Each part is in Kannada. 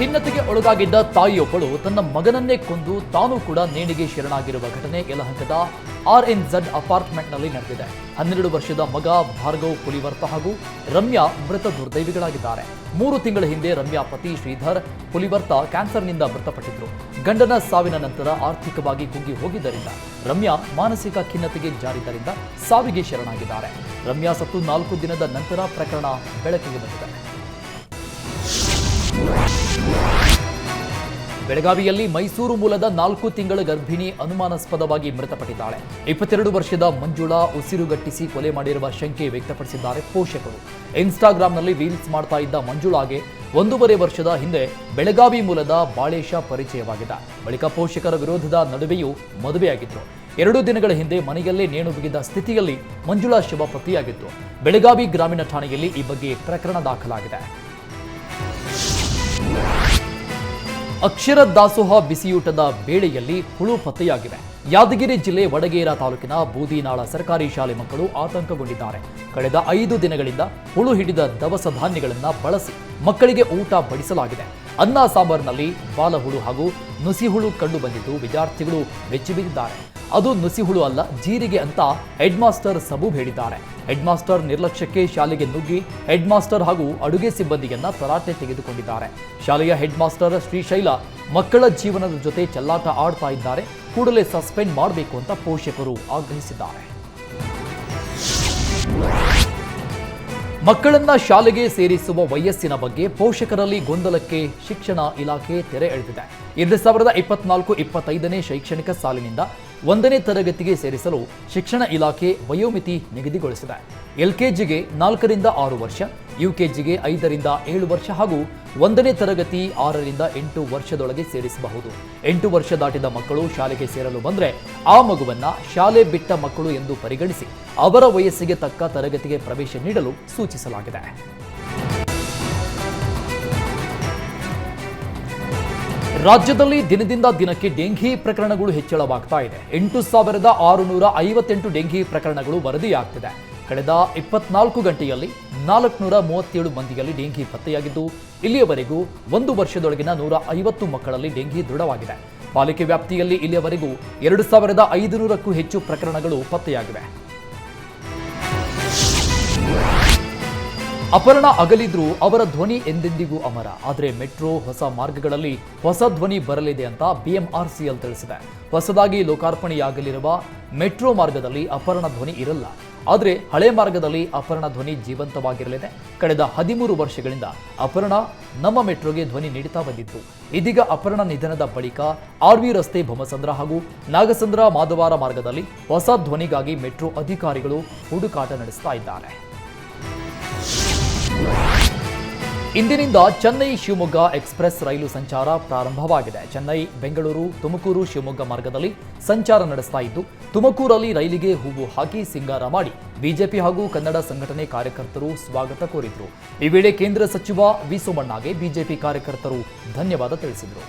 ಖಿನ್ನತೆಗೆ ಒಳಗಾಗಿದ್ದ ತಾಯಿಯೊಬ್ಬಳು ತನ್ನ ಮಗನನ್ನೇ ಕೊಂದು ತಾನು ಕೂಡ ನೇಣಿಗೆ ಶರಣಾಗಿರುವ ಘಟನೆ ಯಲಹಂಕದ ಆರ್ ಎನ್ ಝಡ್ ಅಪಾರ್ಟ್ಮೆಂಟ್ನಲ್ಲಿ ನಡೆದಿದೆ. ಹನ್ನೆರಡು ವರ್ಷದ ಮಗ ಭಾರ್ಗವ್ ಪುಲಿವರ್ತ ಹಾಗೂ ರಮ್ಯಾ ಮೃತ ದುರ್ದೈವಿಗಳಾಗಿದ್ದಾರೆ. ಮೂರು ತಿಂಗಳ ಹಿಂದೆ ರಮ್ಯಾ ಪತಿ ಶ್ರೀಧರ್ ಪುಲಿವರ್ತ ಕ್ಯಾನ್ಸರ್ನಿಂದ ಮೃತಪಟ್ಟಿದ್ರು. ಗಂಡನ ಸಾವಿನ ನಂತರ ಆರ್ಥಿಕವಾಗಿ ಕುಗ್ಗಿ ಹೋಗಿದ್ದರಿಂದ ರಮ್ಯಾ ಮಾನಸಿಕ ಖಿನ್ನತೆಗೆ ಜಾರಿದ್ದರಿಂದ ಸಾವಿಗೆ ಶರಣಾಗಿದ್ದಾರೆ. ರಮ್ಯಾ ಸತ್ತು ನಾಲ್ಕು ದಿನದ ನಂತರ ಪ್ರಕರಣ ಬೆಳಕಿಗೆ ಬಂದಿದೆ. ಬೆಳಗಾವಿಯಲ್ಲಿ ಮೈಸೂರು ಮೂಲದ ನಾಲ್ಕು ತಿಂಗಳ ಗರ್ಭಿಣಿ ಅನುಮಾನಾಸ್ಪದವಾಗಿ ಮೃತಪಟ್ಟಿದ್ದಾಳೆ. ಇಪ್ಪತ್ತೆರಡು ವರ್ಷದ ಮಂಜುಳಾ ಉಸಿರುಗಟ್ಟಿಸಿ ಕೊಲೆ ಮಾಡಿರುವ ಶಂಕೆ ವ್ಯಕ್ತಪಡಿಸಿದ್ದಾರೆ ಪೋಷಕರು. ಇನ್ಸ್ಟಾಗ್ರಾಂನಲ್ಲಿ ರೀಲ್ಸ್ ಮಾಡ್ತಾ ಇದ್ದ ಮಂಜುಳಾಗೆ ಒಂದೂವರೆ ವರ್ಷದ ಹಿಂದೆ ಬೆಳಗಾವಿ ಮೂಲದ ಬಾಳೇಶ ಪರಿಚಯವಾಗಿದೆ. ಬಳಿಕ ಪೋಷಕರ ವಿರೋಧದ ನಡುವೆಯೂ ಮದುವೆಯಾಗಿದ್ರು ಎರಡು ದಿನಗಳ ಹಿಂದೆ ಮನೆಯಲ್ಲೇ ನೇಣು ಬಿಗಿದ ಸ್ಥಿತಿಯಲ್ಲಿ ಮಂಜುಳಾ ಶವ ಪತ್ತೆಯಾಗಿತ್ತು. ಬೆಳಗಾವಿ ಗ್ರಾಮೀಣ ಠಾಣೆಯಲ್ಲಿ ಈ ಬಗ್ಗೆ ಪ್ರಕರಣ ದಾಖಲಾಗಿದೆ. ಅಕ್ಷರ ದಾಸೋಹ ಬಿಸಿಯೂಟದ ಬೇಳೆಯಲ್ಲಿ ಹುಳು ಪತ್ತೆಯಾಗಿವೆ. ಯಾದಗಿರಿ ಜಿಲ್ಲೆ ವಡಗೇರ ತಾಲೂಕಿನ ಬೂದಿನಾಳ ಸರ್ಕಾರಿ ಶಾಲೆ ಮಕ್ಕಳು ಆತಂಕಗೊಂಡಿದ್ದಾರೆ. ಕಳೆದ ಐದು ದಿನಗಳಿಂದ ಹುಳು ಹಿಡಿದ ದವಸ ಧಾನ್ಯಗಳನ್ನು ಬಳಸಿ ಮಕ್ಕಳಿಗೆ ಊಟ ಬಡಿಸಲಾಗಿದೆ. ಅನ್ನ ಸಾಂಬಾರ್ನಲ್ಲಿ ಬಾಲಹುಳು ಹಾಗೂ ನುಸಿಹುಳು ಕಂಡು ಬಂದಿದ್ದು ವಿದ್ಯಾರ್ಥಿಗಳು ಬೆಚ್ಚಿಬಿದ್ದಿದ್ದಾರೆ. ಅದು ನುಸಿಹುಳು ಅಲ್ಲ, ಜೀರಿಗೆ ಅಂತ ಹೆಡ್ ಮಾಸ್ಟರ್ ಸಬೂಬ್ ಹೇಳಿದ್ದಾರೆ. ಹೆಡ್ ಮಾಸ್ಟರ್ ನಿರ್ಲಕ್ಷ್ಯಕ್ಕೆ ಶಾಲೆಗೆ ನುಗ್ಗಿ ಹೆಡ್ ಮಾಸ್ಟರ್ ಹಾಗೂ ಅಡುಗೆ ಸಿಬ್ಬಂದಿಯನ್ನ ತರಾಟೆ ತೆಗೆದುಕೊಂಡಿದ್ದಾರೆ. ಶಾಲೆಯ ಹೆಡ್ ಮಾಸ್ಟರ್ ಶ್ರೀಶೈಲ ಮಕ್ಕಳ ಜೀವನದ ಜೊತೆ ಚೆಲ್ಲಾಟ ಆಡ್ತಾ ಇದ್ದಾರೆ. ಕೂಡಲೇ ಸಸ್ಪೆಂಡ್ ಮಾಡಬೇಕು ಅಂತ ಪೋಷಕರು ಆಗ್ರಹಿಸಿದ್ದಾರೆ. ಮಕ್ಕಳನ್ನ ಶಾಲೆಗೆ ಸೇರಿಸುವ ವಯಸ್ಸಿನ ಬಗ್ಗೆ ಪೋಷಕರಲ್ಲಿ ಗೊಂದಲಕ್ಕೆ ಶಿಕ್ಷಣ ಇಲಾಖೆ ತೆರೆ ಎಳೆದಿದೆ. ಎರಡು ಸಾವಿರದ ಇಪ್ಪತ್ನಾಲ್ಕು, ಇಪ್ಪತ್ತೈದನೇ ಶೈಕ್ಷಣಿಕ ಸಾಲಿನಿಂದ ಒಂದನೇ ತರಗತಿಗೆ ಸೇರಿಸಲು ಶಿಕ್ಷಣ ಇಲಾಖೆ ವಯೋಮಿತಿ ನಿಗದಿಗೊಳಿಸಿದೆ. ಎಲ್ಕೆಜಿಗೆ ನಾಲ್ಕರಿಂದ ಆರು ವರ್ಷ, ಯುಕೆಜಿಗೆ ಐದರಿಂದ ಏಳು ವರ್ಷ ಹಾಗೂ ಒಂದನೇ ತರಗತಿ ಆರರಿಂದ ಎಂಟು ವರ್ಷದೊಳಗೆ ಸೇರಿಸಬಹುದು. ಎಂಟು ವರ್ಷ ದಾಟಿದ ಮಕ್ಕಳು ಶಾಲೆಗೆ ಸೇರಲು ಬಂದರೆ ಆ ಮಗುವನ್ನ ಶಾಲೆ ಬಿಟ್ಟ ಮಕ್ಕಳು ಎಂದು ಪರಿಗಣಿಸಿ ಅವರ ವಯಸ್ಸಿಗೆ ತಕ್ಕ ತರಗತಿಗೆ ಪ್ರವೇಶ ನೀಡಲು ಸೂಚಿಸಲಾಗಿದೆ. ರಾಜ್ಯದಲ್ಲಿ ದಿನದಿಂದ ದಿನಕ್ಕೆ ಡೆಂಘಿ ಪ್ರಕರಣಗಳು ಹೆಚ್ಚಳವಾಗ್ತಾ ಇದೆ. ಎಂಟು ಸಾವಿರದ ಆರುನೂರ ಐವತ್ತೆಂಟು ಡೆಂಘಿ ಪ್ರಕರಣಗಳು ವರದಿಯಾಗ್ತಿದೆ. ಕಳೆದ ಇಪ್ಪತ್ನಾಲ್ಕು ಗಂಟೆಯಲ್ಲಿ ನಾಲ್ಕುನೂರ ಮೂವತ್ತೇಳು ಮಂದಿಯಲ್ಲಿ ಡೆಂಘಿ ಪತ್ತೆಯಾಗಿದ್ದು, ಇಲ್ಲಿಯವರೆಗೂ ಒಂದು ವರ್ಷದೊಳಗಿನ ನೂರ ಐವತ್ತು ಮಕ್ಕಳಲ್ಲಿ ಡೆಂಘಿ ದೃಢವಾಗಿದೆ. ಪಾಲಿಕೆ ವ್ಯಾಪ್ತಿಯಲ್ಲಿ ಇಲ್ಲಿಯವರೆಗೂ ಎರಡು ಸಾವಿರದ ಐದುನೂರಕ್ಕೂ ಹೆಚ್ಚು ಪ್ರಕರಣಗಳು ಪತ್ತೆಯಾಗಿವೆ. ಅಪರ್ಣ ಅಗಲಿದ್ರು ಅವರ ಧ್ವನಿ ಎಂದೆಂದಿಗೂ ಅಮರ. ಆದರೆ ಮೆಟ್ರೋ ಹೊಸ ಮಾರ್ಗಗಳಲ್ಲಿ ಹೊಸ ಧ್ವನಿ ಬರಲಿದೆ ಅಂತ ಬಿಎಂಆರ್ಸಿಎಲ್ ತಿಳಿಸಿದೆ. ಹೊಸದಾಗಿ ಲೋಕಾರ್ಪಣೆಯಾಗಲಿರುವ ಮೆಟ್ರೋ ಮಾರ್ಗದಲ್ಲಿ ಅಪರ್ಣ ಧ್ವನಿ ಇರಲ್ಲ. ಆದರೆ ಹಳೆ ಮಾರ್ಗದಲ್ಲಿ ಅಪರ್ಣ ಧ್ವನಿ ಜೀವಂತವಾಗಿರಲಿದೆ. ಕಳೆದ ಹದಿಮೂರು ವರ್ಷಗಳಿಂದ ಅಪರ್ಣ ನಮ್ಮ ಮೆಟ್ರೋಗೆ ಧ್ವನಿ ನೀಡುತ್ತಾ ಬಂದಿತ್ತು. ಇದೀಗ ಅಪರ್ಣ ನಿಧನದ ಬಳಿಕ ಆರ್ವಿ ರಸ್ತೆ ಭೊಮಸಂದ್ರ ಹಾಗೂ ನಾಗಸಂದ್ರ ಮಾಧವಾರ ಮಾರ್ಗದಲ್ಲಿ ಹೊಸ ಧ್ವನಿಗಾಗಿ ಮೆಟ್ರೋ ಅಧಿಕಾರಿಗಳು ಹುಡುಕಾಟ ನಡೆಸ್ತಾ ಇದ್ದಾರೆ. ಇಂದಿನಿಂದ ಚೆನ್ನೈ ಶಿವಮೊಗ್ಗ ಎಕ್ಸ್ಪ್ರೆಸ್ ರೈಲು ಸಂಚಾರ ಪ್ರಾರಂಭವಾಗಿದೆ. ಚೆನ್ನೈ, ಬೆಂಗಳೂರು, ತುಮಕೂರು ಶಿವಮೊಗ್ಗ ಮಾರ್ಗದಲ್ಲಿ ಸಂಚಾರ ನಡೆಸ್ತಾ ಇದ್ದು, ತುಮಕೂರಲ್ಲಿ ರೈಲಿಗೆ ಹೂವು ಹಾಕಿ ಸಿಂಗಾರ ಮಾಡಿ ಬಿಜೆಪಿ ಹಾಗೂ ಕನ್ನಡ ಸಂಘಟನೆ ಕಾರ್ಯಕರ್ತರು ಸ್ವಾಗತ ಕೋರಿದ್ರು. ಈ ವೇಳೆ ಕೇಂದ್ರ ಸಚಿವ ವಿ ಸೋಮಣ್ಣಗೆ ಬಿಜೆಪಿ ಕಾರ್ಯಕರ್ತರು ಧನ್ಯವಾದ ತಿಳಿಸಿದರು.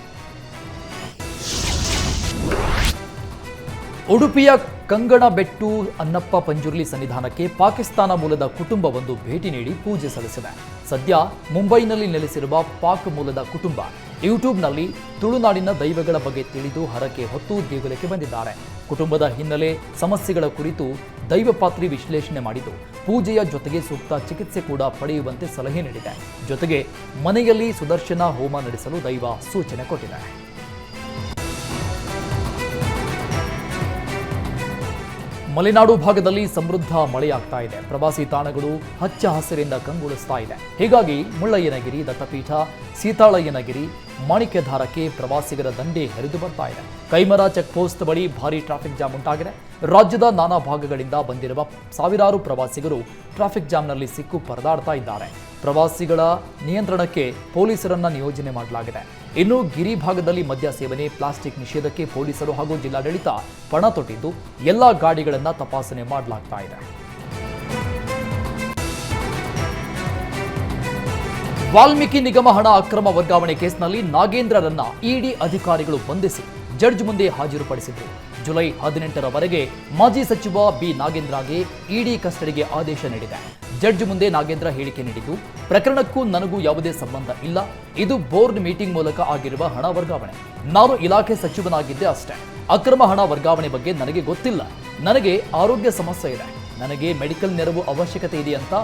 ಉಡುಪಿಯ ಕಂಗಣ ಬೆಟ್ಟು ಅನ್ನಪ್ಪ ಪಂಜುರ್ಲಿ ಸನ್ನಿಧಾನಕ್ಕೆ ಪಾಕಿಸ್ತಾನ ಮೂಲದ ಕುಟುಂಬವೊಂದು ಭೇಟಿ ನೀಡಿ ಪೂಜೆ ಸಲ್ಲಿಸಿದೆ. ಸದ್ಯ ಮುಂಬೈನಲ್ಲಿ ನೆಲೆಸಿರುವ ಪಾಕ್ ಮೂಲದ ಕುಟುಂಬ ಯೂಟ್ಯೂಬ್ನಲ್ಲಿ ತುಳುನಾಡಿನ ದೈವಗಳ ಬಗ್ಗೆ ತಿಳಿದು ಹರಕೆ ಹೊತ್ತು ದೇಗುಲಕ್ಕೆ ಬಂದಿದ್ದಾರೆ. ಕುಟುಂಬದ ಹಿನ್ನೆಲೆ ಸಮಸ್ಯೆಗಳ ಕುರಿತು ದೈವಪಾತ್ರಿ ವಿಶ್ಲೇಷಣೆ ಮಾಡಿದ್ದು, ಪೂಜೆಯ ಜೊತೆಗೆ ಸೂಕ್ತ ಚಿಕಿತ್ಸೆ ಕೂಡ ಪಡೆಯುವಂತೆ ಸಲಹೆ ನೀಡಿದೆ. ಜೊತೆಗೆ ಮನೆಯಲ್ಲಿ ಸುದರ್ಶನ ಹೋಮ ನಡೆಸಲು ದೈವ ಸೂಚನೆ ಕೊಟ್ಟಿದೆ ಮಲೆನಾಡು ಭಾಗದಲ್ಲಿ ಸಮೃದ್ಧ ಮಳೆಯಾಗ್ತಾ ಇದೆ. ಪ್ರವಾಸಿ ತಾಣಗಳು ಹಚ್ಚ ಹಸಿರಿಂದ ಕಂಗೊಳಿಸ್ತಾ ಇದೆ. ಹೀಗಾಗಿ ಮುಳ್ಳಯ್ಯನಗಿರಿ ದತ್ತಪೀಠ, ಸೀತಾಳಯ್ಯನಗಿರಿ ಮಾಣಿಕ್ಯಧಾರಕ್ಕೆ ಪ್ರವಾಸಿಗರ ದಂಡೆ ಹರಿದು ಬರ್ತಾ ಇದೆ. ಕೈಮರ ಚೆಕ್ ಪೋಸ್ಟ್ ಬಳಿ ಭಾರಿ ಟ್ರಾಫಿಕ್ ಜಾಮ್ ಉಂಟಾಗಿದೆ. ರಾಜ್ಯದ ನಾನಾ ಭಾಗಗಳಿಂದ ಬಂದಿರುವ ಸಾವಿರಾರು ಪ್ರವಾಸಿಗರು ಟ್ರಾಫಿಕ್ ಜಾಮ್ನಲ್ಲಿ ಸಿಕ್ಕು ಪರದಾಡ್ತಾ ಇದ್ದಾರೆ. ಪ್ರವಾಸಿಗಳ ನಿಯಂತ್ರಣಕ್ಕೆ ಪೊಲೀಸರನ್ನ ನಿಯೋಜನೆ ಮಾಡಲಾಗಿದೆ. ಇನ್ನು ಗಿರಿ ಭಾಗದಲ್ಲಿ ಮದ್ಯ ಸೇವನೆ, ಪ್ಲಾಸ್ಟಿಕ್ ನಿಷೇಧಕ್ಕೆ ಪೊಲೀಸರು ಹಾಗೂ ಜಿಲ್ಲಾಡಳಿತ ಪಣ ತೊಟ್ಟಿದ್ದು ಎಲ್ಲಾ ಗಾಡಿಗಳನ್ನ ತಪಾಸಣೆ ಮಾಡಲಾಗ್ತಾ ಇದೆ. ವಾಲ್ಮೀಕಿ ನಿಗಮ ಹಣ ಅಕ್ರಮ ವರ್ಗಾವಣೆ ಕೇಸ್ನಲ್ಲಿ ನಾಗೇಂದ್ರರನ್ನ ಇಡಿ ಅಧಿಕಾರಿಗಳು ಬಂಧಿಸಿ ಜಡ್ಜ್ ಮುಂದೆ ಹಾಜರುಪಡಿಸಿದ್ರು. ಜುಲೈ ಹದಿನೆಂಟರವರೆಗೆ ಮಾಜಿ ಸಚಿವ ಬಿ ನಾಗೇಂದ್ರಗೆ ಇಡಿ ಕಸ್ಟಡಿಗೆ ಆದೇಶ ನೀಡಿದೆ. ಜಡ್ಜ್ ಮುಂದೆ ನಾಗೇಂದ್ರ ಹೇಳಿಕೆ ನೀಡಿದ್ದು, ಪ್ರಕರಣಕ್ಕೂ ನನಗೂ ಯಾವುದೇ ಸಂಬಂಧ ಇಲ್ಲ. ಇದು ಬೋರ್ಡ್ ಮೀಟಿಂಗ್ ಮೂಲಕ ಆಗಿರುವ ಹಣ ವರ್ಗಾವಣೆ. ನಾನು ಇಲಾಖೆ ಸಚಿವನಾಗಿದ್ದೆ ಅಷ್ಟೇ. ಅಕ್ರಮ ಹಣ ವರ್ಗಾವಣೆ ಬಗ್ಗೆ ನನಗೆ ಗೊತ್ತಿಲ್ಲ. ನನಗೆ ಆರೋಗ್ಯ ಸಮಸ್ಯೆ ಇದೆ. ನನಗೆ ಮೆಡಿಕಲ್ ನೆರವು ಅವಶ್ಯಕತೆ ಇದೆ ಅಂತ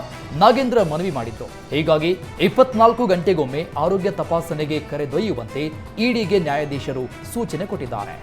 ನಾಗೇಂದ್ರ ಮನವಿ ಮಾಡಿದ್ರು ಹೀಗಾಗಿ ಇಪ್ಪತ್ನಾಲ್ಕು ಗಂಟೆಗೊಮ್ಮೆ ಆರೋಗ್ಯ ತಪಾಸಣೆಗೆ ಕರೆದೊಯ್ಯುವಂತೆ ಇಡಿಗೆ ನ್ಯಾಯಾಧೀಶರು ಸೂಚನೆ ಕೊಟ್ಟಿದ್ದಾರೆ.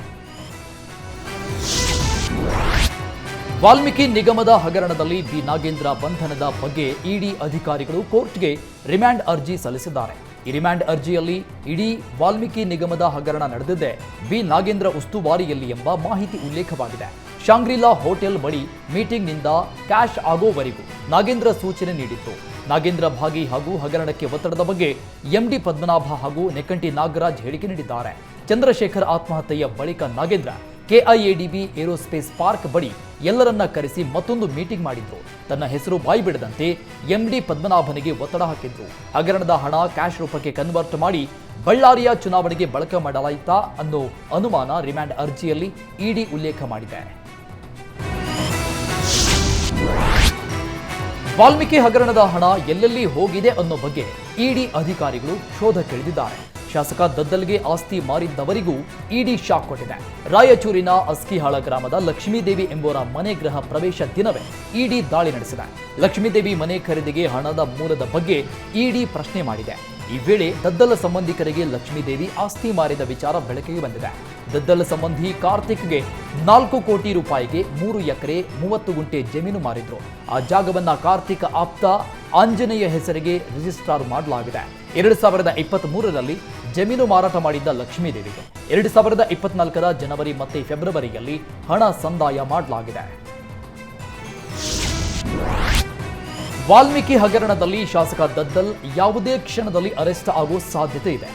ವಾಲ್ಮೀಕಿ ನಿಗಮದ ಹಗರಣದಲ್ಲಿ ಬಿ ನಾಗೇಂದ್ರ ಬಂಧನದ ಬಗ್ಗೆ ಇಡಿ ಅಧಿಕಾರಿಗಳು ಕೋರ್ಟ್ಗೆ ರಿಮ್ಯಾಂಡ್ ಅರ್ಜಿ ಸಲ್ಲಿಸಿದ್ದಾರೆ. ಈ ರಿಮ್ಯಾಂಡ್ ಅರ್ಜಿಯಲ್ಲಿ ಇಡೀ ವಾಲ್ಮೀಕಿ ನಿಗಮದ ಹಗರಣ ನಡೆದಿದೆ. ಬಿ ನಾಗೇಂದ್ರ ಉಸ್ತುವಾರಿಯಲ್ಲಿ ಎಂಬ ಮಾಹಿತಿ ಉಲ್ಲೇಖವಾಗಿದೆ. ಶಾಂಗ್ರಿಲಾ ಹೋಟೆಲ್ ಬಳಿ ಮೀಟಿಂಗ್ನಿಂದ ಕ್ಯಾಶ್ ಆಗೋವರೆಗೂ ನಾಗೇಂದ್ರ ಸೂಚನೆ ನೀಡಿತ್ತು. ನಾಗೇಂದ್ರ ಭಾಗಿ ಹಾಗೂ ಹಗರಣಕ್ಕೆ ಒತ್ತಡದ ಬಗ್ಗೆ ಎಂಡಿ ಪದ್ಮನಾಭ ಹಾಗೂ ನೆಕ್ಕಂಟಿ ನಾಗರಾಜ್ ಹೇಳಿಕೆ ನೀಡಿದ್ದಾರೆ. ಚಂದ್ರಶೇಖರ್ ಆತ್ಮಹತ್ಯೆಯ ಬಳಿಕ ನಾಗೇಂದ್ರ ಕೆಐಎಡಿಬಿ ಏರೋಸ್ಪೇಸ್ ಪಾರ್ಕ್ ಬಳಿ ಎಲ್ಲರನ್ನ ಕರೆಸಿ ಮತ್ತೊಂದು ಮೀಟಿಂಗ್ ಮಾಡಿದ್ರು. ತನ್ನ ಹೆಸರು ಬಾಯಿ ಬಿಡದಂತೆ ಎಂಡಿ ಪದ್ಮನಾಭನಿಗೆ ಒತ್ತಡ ಹಾಕಿದ್ರು. ಹಗರಣದ ಹಣ ಕ್ಯಾಶ್ ರೂಪಕ್ಕೆ ಕನ್ವರ್ಟ್ ಮಾಡಿ ಬಳ್ಳಾರಿಯ ಚುನಾವಣೆಗೆ ಬಳಕೆ ಮಾಡಲಾಯಿತಾ ಅನ್ನೋ ಅನುಮಾನ ರಿಮ್ಯಾಂಡ್ ಅರ್ಜಿಯಲ್ಲಿ ಇಡಿ ಉಲ್ಲೇಖ ಮಾಡಿದೆ. ವಾಲ್ಮೀಕಿ ಹಗರಣದ ಹಣ ಎಲ್ಲೆಲ್ಲಿ ಹೋಗಿದೆ ಅನ್ನೋ ಬಗ್ಗೆ ಇಡಿ ಅಧಿಕಾರಿಗಳು ಶೋಧ ಕೇಳಿದಿದ್ದಾರೆ. ಶಾಸಕ ದದ್ದಲ್ಗೆ ಆಸ್ತಿ ಮಾರಿದ್ದವರಿಗೂ ಇಡಿ ಶಾಕ್ ಕೊಟ್ಟಿದೆ. ರಾಯಚೂರಿನ ಅಸ್ಕಿಹಾಳ ಗ್ರಾಮದ ಲಕ್ಷ್ಮೀದೇವಿ ಎಂಬುವರ ಮನೆ ಗೃಹ ಪ್ರವೇಶ ದಿನವೇ ಇಡಿ ದಾಳಿ ನಡೆಸಿದೆ. ಲಕ್ಷ್ಮೀದೇವಿ ಮನೆ ಖರೀದಿಗೆ ಹಣದ ಮೂಲದ ಬಗ್ಗೆ ಇಡಿ ಪ್ರಶ್ನೆ ಮಾಡಿದೆ. ಈ ವೇಳೆ ದದ್ದಲ ಸಂಬಂಧಿಕರಿಗೆ ಲಕ್ಷ್ಮೀದೇವಿ ಆಸ್ತಿ ಮಾರಿದ ವಿಚಾರ ಬೆಳಕಿಗೆ ಬಂದಿದೆ. ದದ್ದಲ ಸಂಬಂಧಿ ಕಾರ್ತಿಕ್ಗೆ ನಾಲ್ಕು ಕೋಟಿ ರೂಪಾಯಿಗೆ ಮೂರು ಎಕರೆ ಮೂವತ್ತು ಗುಂಟೆ ಜಮೀನು ಮಾರಿದ್ರು. ಆ ಜಾಗವನ್ನ ಕಾರ್ತಿಕ್ ಆಪ್ತ ಆಂಜನೇಯ ಹೆಸರಿಗೆ ರಿಜಿಸ್ಟ್ರಾರ್ ಮಾಡಲಾಗಿದೆ. ಎರಡು ಸಾವಿರದ ಇಪ್ಪತ್ತ್ ಮೂರರಲ್ಲಿ ಜಮೀನು ಮಾರಾಟ ಮಾಡಿದ್ದ ಲಕ್ಷ್ಮೀದೇವಿಗೆ ಎರಡು ಸಾವಿರದ ಇಪ್ಪತ್ನಾಲ್ಕರ ಜನವರಿ ಮತ್ತೆ ಫೆಬ್ರವರಿಯಲ್ಲಿ ಹಣ ಸಂದಾಯ ಮಾಡಲಾಗಿದೆ. ವಾಲ್ಮೀಕಿ ಹಗರಣದಲ್ಲಿ ಶಾಸಕ ದದ್ದಲ್ ಯಾವುದೇ ಕ್ಷಣದಲ್ಲಿ ಅರೆಸ್ಟ್ ಆಗೋ ಸಾಧ್ಯತೆ ಇದೆ.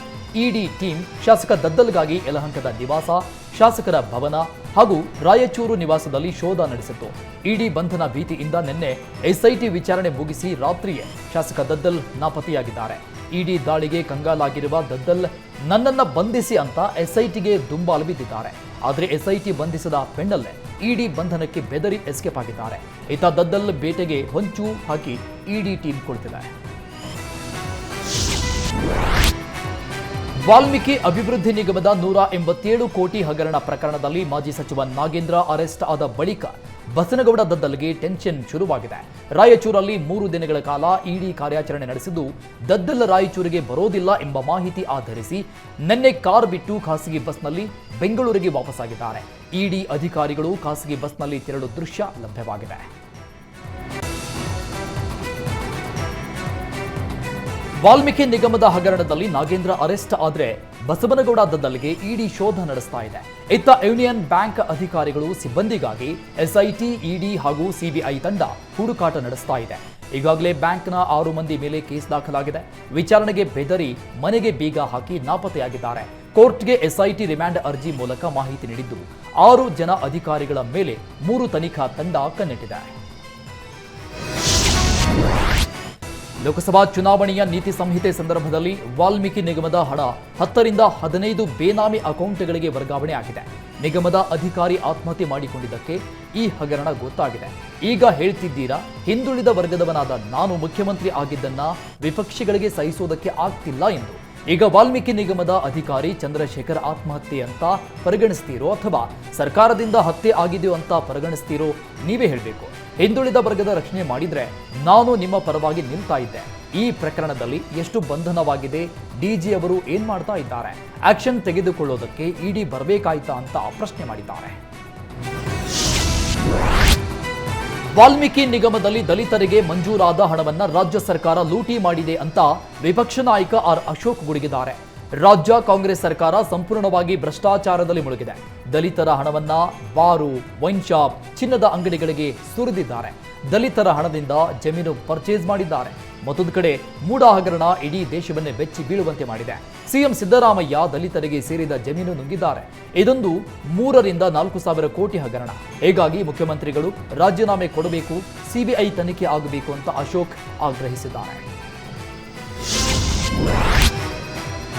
ಇಡಿ ಟೀಮ್ ಶಾಸಕ ದದ್ದಲ್ಗಾಗಿ ಯಲಹಂಕದ ನಿವಾಸ, ಶಾಸಕರ ಭವನ ಹಾಗೂ ರಾಯಚೂರು ನಿವಾಸದಲ್ಲಿ ಶೋಧ ನಡೆಸಿತ್ತು. ಇಡಿ ಬಂಧನ ಭೀತಿಯಿಂದ ನಿನ್ನೆ ಎಸ್ಐಟಿ ವಿಚಾರಣೆ ಮುಗಿಸಿ ರಾತ್ರಿಯೇ ಶಾಸಕ ದದ್ದಲ್ ನಾಪತ್ತೆಯಾಗಿದ್ದಾರೆ. ಇಡಿ ದಾಳಿಗೆ ಕಂಗಾಲಾಗಿರುವ ದದ್ದಲ್ ನನ್ನನ್ನ ಬಂಧಿಸಿ ಅಂತ ಎಸ್ಐಟಿಗೆ ದುಂಬಾಲು ಬಿದ್ದಿದ್ದಾರೆ. ಆದರೆ ಎಸ್ಐಟಿ ಬಂಧಿಸದ ಬೆನ್ನಲ್ಲೇ ಇಡಿ ಬಂಧನಕ್ಕೆ ಬೆದರಿ ಎಸ್ಕೇಪ್ ಆಗಿದ್ದಾರೆ. ಈತ ದದ್ದಲ್ ಬೇಟೆಗೆ ಹೊಂಚು ಹಾಕಿ ಇಡಿ ಟೀಮ್ ಕುಳಿತಿದೆ ವಾಲ್ಮೀಕಿ ಅಭಿವೃದ್ಧಿ ನಿಗಮದ ನೂರ ಎಂಬತ್ತೇಳು ಕೋಟಿ ಹಗರಣ ಪ್ರಕರಣದಲ್ಲಿ ಮಾಜಿ ಸಚಿವ ನಾಗೇಂದ್ರ ಅರೆಸ್ಟ್ ಆದ ಬಳಿಕ ಬಸನಗೌಡ ದದ್ದಲ್ಗೆ ಟೆನ್ಷನ್ ಶುರುವಾಗಿದೆ. ರಾಯಚೂರಲ್ಲಿ ಮೂರು ದಿನಗಳ ಕಾಲ ಇಡಿ ಕಾರ್ಯಾಚರಣೆ ನಡೆಸಿದ್ದು ದದ್ದಲ್ ರಾಯಚೂರಿಗೆ ಬರೋದಿಲ್ಲ ಎಂಬ ಮಾಹಿತಿ ಆಧರಿಸಿ ನಿನ್ನೆ ಕಾರ್ ಬಿಟ್ಟು ಖಾಸಗಿ ಬಸ್ನಲ್ಲಿ ಬೆಂಗಳೂರಿಗೆ ವಾಪಸ್ಸಾಗಿದ್ದಾರೆ. ಇಡಿ ಅಧಿಕಾರಿಗಳು ಖಾಸಗಿ ಬಸ್ನಲ್ಲಿ ತೆರಳು ದೃಶ್ಯ ಲಭ್ಯವಾಗಿದೆ. ವಾಲ್ಮೀಕಿ ನಿಗಮದ ಹಗರಣದಲ್ಲಿ ನಾಗೇಂದ್ರ ಅರೆಸ್ಟ್ ಆದ್ರೆ ಬಸವನಗೌಡ ದದ್ದಲ್ಗೆ ಇಡಿ ಶೋಧ ನಡೆಸ್ತಾ ಇದೆ. ಇತ್ತ ಯೂನಿಯನ್ ಬ್ಯಾಂಕ್ ಅಧಿಕಾರಿಗಳು ಸಿಬ್ಬಂದಿಗಾಗಿ ಎಸ್ಐಟಿ, ಇಡಿ ಹಾಗೂ ಸಿಬಿಐ ತಂಡ ಹುಡುಕಾಟ ನಡೆಸ್ತಾ ಇದೆ. ಈಗಾಗಲೇ ಬ್ಯಾಂಕ್ನ ಆರು ಮಂದಿ ಮೇಲೆ ಕೇಸ್ ದಾಖಲಾಗಿದೆ. ವಿಚಾರಣೆಗೆ ಬೆದರಿ ಮನೆಗೆ ಬೀಗ ಹಾಕಿ ನಾಪತ್ತೆಯಾಗಿದ್ದಾರೆ. ಕೋರ್ಟ್ಗೆ ಎಸ್ಐಟಿ ರಿಮ್ಯಾಂಡ್ ಅರ್ಜಿ ಮೂಲಕ ಮಾಹಿತಿ ನೀಡಿದ್ದು, ಆರು ಜನ ಅಧಿಕಾರಿಗಳ ಮೇಲೆ ಮೂರು ತನಿಖಾ ತಂಡ ಕಣ್ಣಿಟ್ಟಿದೆ. ಲೋಕಸಭಾ ಚುನಾವಣೆಯ ನೀತಿ ಸಂಹಿತೆ ಸಂದರ್ಭದಲ್ಲಿ ವಾಲ್ಮೀಕಿ ನಿಗಮದ ಹಣ ಹತ್ತರಿಂದ ಹದಿನೈದು ಬೇನಾಮಿ ಅಕೌಂಟ್ಗಳಿಗೆ ವರ್ಗಾವಣೆ ಆಗಿದೆ. ನಿಗಮದ ಅಧಿಕಾರಿ ಆತ್ಮಹತ್ಯೆ ಮಾಡಿಕೊಂಡಿದ್ದಕ್ಕೆ ಈ ಹಗರಣ ಗೊತ್ತಾಗಿದೆ. ಈಗ ಹೇಳ್ತಿದ್ದೀರಾ, ಹಿಂದುಳಿದ ವರ್ಗದವನಾದ ನಾನು ಮುಖ್ಯಮಂತ್ರಿ ಆಗಿದ್ದನ್ನ ವಿಪಕ್ಷಿಗಳಿಗೆ ಸಹಿಸೋದಕ್ಕೆ ಆಗ್ತಿಲ್ಲ ಎಂದು. ಈಗ ವಾಲ್ಮೀಕಿ ನಿಗಮದ ಅಧಿಕಾರಿ ಚಂದ್ರಶೇಖರ್ ಆತ್ಮಹತ್ಯೆ ಅಂತ ಪರಿಗಣಿಸ್ತೀರೋ ಅಥವಾ ಸರ್ಕಾರದಿಂದ ಹತ್ಯೆ ಆಗಿದೆಯೋ ಅಂತ ಪರಿಗಣಿಸ್ತೀರೋ ನೀವೇ ಹೇಳಬೇಕು. ಹಿಂದುಳಿದ ವರ್ಗದ ರಕ್ಷಣೆ ಮಾಡಿದ್ರೆ ನಾನು ನಿಮ್ಮ ಪರವಾಗಿ ನಿಲ್ತಾ ಇದ್ದೆ. ಈ ಪ್ರಕರಣದಲ್ಲಿ ಎಷ್ಟು ಬಂಧನವಾಗಿದೆ ಡಿಜಿ ಅವರು ಏನ್ ಮಾಡ್ತಾ ಇದ್ದಾರೆ? ಆಕ್ಷನ್ ತೆಗೆದುಕೊಳ್ಳೋದಕ್ಕೆ ಇಡಿ ಬರಬೇಕಾಯ್ತಾ ಅಂತ ಪ್ರಶ್ನೆ ಮಾಡಿದ್ದಾರೆ. ವಾಲ್ಮೀಕಿ ನಿಗಮದಲ್ಲಿ ದಲಿತರಿಗೆ ಮಂಜೂರಾದ ಹಣವನ್ನ ರಾಜ್ಯ ಸರ್ಕಾರ ಲೂಟಿ ಮಾಡಿದೆ ಅಂತ ವಿಪಕ್ಷ ನಾಯಕ ಆರ್ ಅಶೋಕ್ ಗುಡುಗಿದ್ದಾರೆ. ರಾಜ್ಯ ಕಾಂಗ್ರೆಸ್ ಸರ್ಕಾರ ಸಂಪೂರ್ಣವಾಗಿ ಭ್ರಷ್ಟಾಚಾರದಲ್ಲಿ ಮುಳುಗಿದೆ. ದಲಿತರ ಹಣವನ್ನ ಬಾರು ವೈನ್ ಶಾಪ್ ಚಿನ್ನದ ಅಂಗಡಿಗಳಿಗೆ ಸುರಿದಿದ್ದಾರೆ. ದಲಿತರ ಹಣದಿಂದ ಜಮೀನು ಪರ್ಚೇಸ್ ಮಾಡಿದ್ದಾರೆ. ಮತ್ತೊಂದು ಕಡೆ ಮೂಡ ಹಗರಣ ಇಡೀ ದೇಶವನ್ನೇ ಬೆಚ್ಚಿ ಬೀಳುವಂತೆ ಮಾಡಿದೆ. ಸಿಎಂ ಸಿದ್ದರಾಮಯ್ಯ ದಲಿತರಿಗೆ ಸೇರಿದ ಜಮೀನು ನುಂಗಿದ್ದಾರೆ. ಇದೊಂದು ಮೂರರಿಂದ ನಾಲ್ಕು ಸಾವಿರ ಕೋಟಿ ಹಗರಣ. ಹೀಗಾಗಿ ಮುಖ್ಯಮಂತ್ರಿಗಳು ರಾಜೀನಾಮೆ ಕೊಡಬೇಕು, ಸಿಬಿಐ ತನಿಖೆ ಆಗಬೇಕು ಅಂತ ಅಶೋಕ್ ಆಗ್ರಹಿಸಿದ್ದಾರೆ.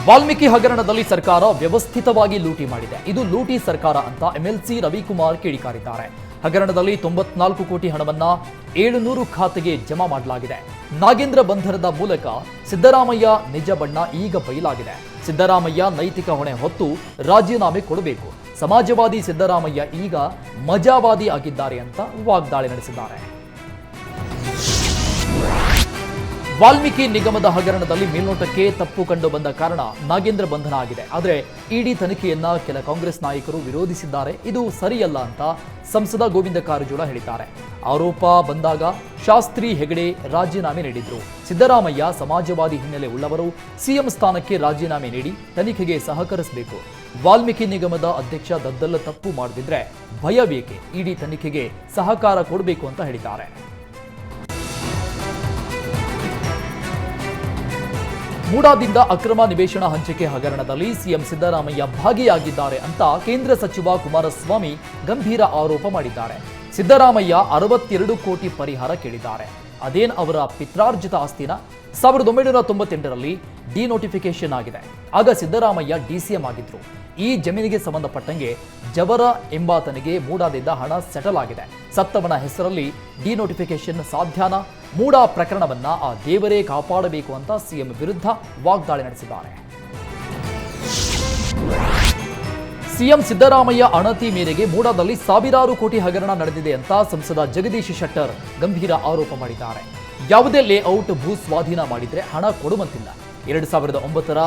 ವಾಲ್ಮೀಕಿ ಹಗರಣದಲ್ಲಿ ಸರ್ಕಾರ ವ್ಯವಸ್ಥಿತವಾಗಿ ಲೂಟಿ ಮಾಡಿದೆ. ಇದು ಲೂಟಿ ಸರ್ಕಾರ ಅಂತ ಎಂಎಲ್ಸಿ ರವಿಕುಮಾರ್ ಕಿಡಿಕಾರಿದ್ದಾರೆ. ಹಗರಣದಲ್ಲಿ ತೊಂಬತ್ನಾಲ್ಕು ಕೋಟಿ ಹಣವನ್ನ ಏಳುನೂರು ಖಾತೆಗೆ ಜಮಾ ಮಾಡಲಾಗಿದೆ. ನಾಗೇಂದ್ರ ಬಂಧನದ ಮೂಲಕ ಸಿದ್ದರಾಮಯ್ಯ ನಿಜ ಬಣ್ಣ ಈಗ ಬಯಲಾಗಿದೆ. ಸಿದ್ದರಾಮಯ್ಯ ನೈತಿಕ ಹೊಣೆ ಹೊತ್ತು ರಾಜೀನಾಮೆ ಕೊಡಬೇಕು. ಸಮಾಜವಾದಿ ಸಿದ್ದರಾಮಯ್ಯ ಈಗ ಮಜಾವಾದಿ ಆಗಿದ್ದಾರೆ ಅಂತ ವಾಗ್ದಾಳಿ ನಡೆಸಿದ್ದಾರೆ. ವಾಲ್ಮೀಕಿ ನಿಗಮದ ಹಗರಣದಲ್ಲಿ ಮೇಲ್ನೋಟಕ್ಕೆ ತಪ್ಪು ಕಂಡು ಬಂದ ಕಾರಣ ನಾಗೇಂದ್ರ ಬಂಧನ ಆಗಿದೆ. ಆದರೆ ಇಡಿ ತನಿಖೆಯನ್ನ ಕೆಲ ಕಾಂಗ್ರೆಸ್ ನಾಯಕರು ವಿರೋಧಿಸಿದ್ದಾರೆ. ಇದು ಸರಿಯಲ್ಲ ಅಂತ ಸಂಸದ ಗೋವಿಂದ ಕಾರಜೋಳ ಹೇಳಿದ್ದಾರೆ. ಆರೋಪ ಬಂದಾಗ ಶಾಸ್ತ್ರಿ ಹೆಗಡೆ ರಾಜೀನಾಮೆ ನೀಡಿದ್ರು. ಸಿದ್ದರಾಮಯ್ಯ ಸಮಾಜವಾದಿ ಹಿನ್ನೆಲೆ ಉಳ್ಳವರು ಸಿಎಂ ಸ್ಥಾನಕ್ಕೆ ರಾಜೀನಾಮೆ ನೀಡಿ ತನಿಖೆಗೆ ಸಹಕರಿಸಬೇಕು. ವಾಲ್ಮೀಕಿ ನಿಗಮದ ಅಧ್ಯಕ್ಷ ದದ್ದಲ್ಲ ತಪ್ಪು ಮಾಡದಿದ್ರೆ ಭಯ ಬೇಕೆ ಇಡಿ ತನಿಖೆಗೆ ಸಹಕಾರ ಕೊಡಬೇಕು ಅಂತ ಹೇಳಿದ್ದಾರೆ. ಮೂಡಾದಿಂದ ಅಕ್ರಮ ನಿವೇಶನ ಹಂಚಿಕೆ ಹಗರಣದಲ್ಲಿ ಸಿಎಂ ಸಿದ್ದರಾಮಯ್ಯ ಭಾಗಿಯಾಗಿದ್ದಾರೆ ಅಂತ ಕೇಂದ್ರ ಸಚಿವ ಕುಮಾರಸ್ವಾಮಿ ಗಂಭೀರ ಆರೋಪ ಮಾಡಿದ್ದಾರೆ. ಸಿದ್ದರಾಮಯ್ಯ ಅರವತ್ತೆರಡು ಕೋಟಿ ಪರಿಹಾರ ಕೇಳಿದ್ದಾರೆ. ಅದೇನ್ ಅವರ ಪಿತ್ರಾರ್ಜಿತ ಆಸ್ತಿನ? ಸಾವಿರದ ಒಂಬೈನೂರ ತೊಂಬತ್ತೆಂಟರಲ್ಲಿ ಡಿನೋಟಿಫಿಕೇಶನ್ ಆಗಿದೆ. ಆಗ ಸಿದ್ದರಾಮಯ್ಯ ಡಿಸಿಎಂ ಆಗಿದ್ರು. ಈ ಜಮೀನಿಗೆ ಸಂಬಂಧಪಟ್ಟಂಗೆ ಜವರ ಎಂಬಾತನಿಗೆ ಮೂಡಾದಿಂದ ಹಣ ಸೆಟಲ್ ಆಗಿದೆ. ಸತ್ತವನ ಹೆಸರಲ್ಲಿ ಡಿನೋಟಿಫಿಕೇಶನ್ ಸಾಧ್ಯಾನ? ಮೂಡಾ ಪ್ರಕರಣವನ್ನ ಆ ದೇವರೇ ಕಾಪಾಡಬೇಕು ಅಂತ ಸಿಎಂ ವಿರುದ್ಧ ವಾಗ್ದಾಳಿ ನಡೆಸಿದ್ದಾರೆ. ಸಿಎಂ ಸಿದ್ದರಾಮಯ್ಯ ಅಣತಿ ಮೇರೆಗೆ ಮೂಡಾದಲ್ಲಿ ಸಾವಿರಾರು ಕೋಟಿ ಹಗರಣ ನಡೆದಿದೆ ಅಂತ ಸಂಸದ ಜಗದೀಶ್ ಶೆಟ್ಟರ್ ಗಂಭೀರ ಆರೋಪ ಮಾಡಿದ್ದಾರೆ. ಯಾವುದೇ ಲೇಔಟ್ ಭೂ ಸ್ವಾಧೀನ ಮಾಡಿದ್ರೆ ಹಣ ಕೊಡುವಂತಿಲ್ಲ. ಎರಡು ಸಾವಿರದ ಒಂಬತ್ತರ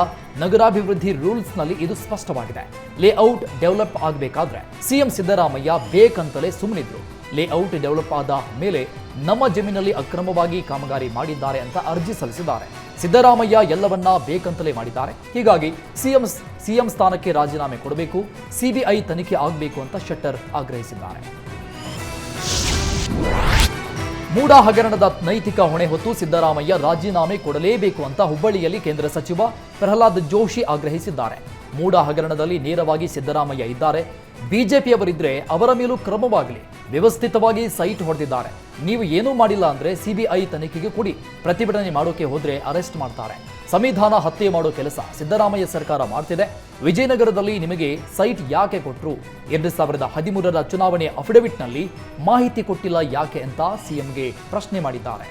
ನಗರಾಭಿವೃದ್ಧಿ ರೂಲ್ಸ್ನಲ್ಲಿ ಇದು ಸ್ಪಷ್ಟವಾಗಿದೆ. ಲೇಔಟ್ ಡೆವಲಪ್ ಆಗಬೇಕಾದ್ರೆ ಸಿಎಂ ಸಿದ್ದರಾಮಯ್ಯ ಬೇಕಂತಲೇ ಸುಮ್ಮನಿದ್ರು. ಲೇಔಟ್ ಡೆವಲಪ್ ಆದ ಮೇಲೆ ನಮ್ಮ ಜಮೀನಲ್ಲಿ ಅಕ್ರಮವಾಗಿ ಕಾಮಗಾರಿ ಮಾಡಿದ್ದಾರೆ ಅಂತ ಅರ್ಜಿ ಸಲ್ಲಿಸಿದ್ದಾರೆ. ಸಿದ್ದರಾಮಯ್ಯ ಎಲ್ಲವನ್ನ ಬೇಕಂತಲೇ ಮಾಡಿದ್ದಾರೆ. ಹೀಗಾಗಿ ಸಿಎಂ ಸಿಎಂ ಸ್ಥಾನಕ್ಕೆ ರಾಜೀನಾಮೆ ಕೊಡಬೇಕು, ಸಿಬಿಐ ತನಿಖೆ ಆಗಬೇಕು ಅಂತ ಶೆಟ್ಟರ್ ಆಗ್ರಹಿಸಿದ್ದಾರೆ. ಮೂಡಾ ಹಗರಣದ ನೈತಿಕ ಹೊಣೆ ಹೊತ್ತು ಸಿದ್ದರಾಮಯ್ಯ ರಾಜೀನಾಮೆ ಕೊಡಲೇಬೇಕು ಅಂತ ಹುಬ್ಬಳ್ಳಿಯಲ್ಲಿ ಕೇಂದ್ರ ಸಚಿವ ಪ್ರಹ್ಲಾದ್ ಜೋಶಿ ಆಗ್ರಹಿಸಿದ್ದಾರೆ. ಮೂಡ ಹಗರಣದಲ್ಲಿ ನೇರವಾಗಿ ಸಿದ್ದರಾಮಯ್ಯ ಇದ್ದಾರೆ. ಬಿಜೆಪಿಯವರಿದ್ರೆ ಅವರ ಮೇಲೂ ಕ್ರಮವಾಗಲಿ. ವ್ಯವಸ್ಥಿತವಾಗಿ ಸೈಟ್ ಹೊಡೆದಿದ್ದಾರೆ. ನೀವು ಏನೂ ಮಾಡಿಲ್ಲ ಅಂದ್ರೆ ಸಿಬಿಐ ತನಿಖೆಗೆ ಕೊಡಿ. ಪ್ರತಿಭಟನೆ ಮಾಡೋಕೆ ಹೋದ್ರೆ ಅರೆಸ್ಟ್ ಮಾಡ್ತಾರೆ. ಸಂವಿಧಾನ ಹತ್ಯೆ ಮಾಡೋ ಕೆಲಸ ಸಿದ್ದರಾಮಯ್ಯ ಸರ್ಕಾರ ಮಾಡ್ತಿದೆ. ವಿಜಯನಗರದಲ್ಲಿ ನಿಮಗೆ ಸೈಟ್ ಯಾಕೆ ಕೊಟ್ಟರು ಎರಡು ಸಾವಿರದ ಹದಿಮೂರರ ಚುನಾವಣೆ ಅಫಿಡವಿಟ್ನಲ್ಲಿ ಮಾಹಿತಿ ಕೊಟ್ಟಿಲ್ಲ ಯಾಕೆ ಅಂತ ಸಿಎಂಗೆ ಪ್ರಶ್ನೆ ಮಾಡಿದ್ದಾರೆ.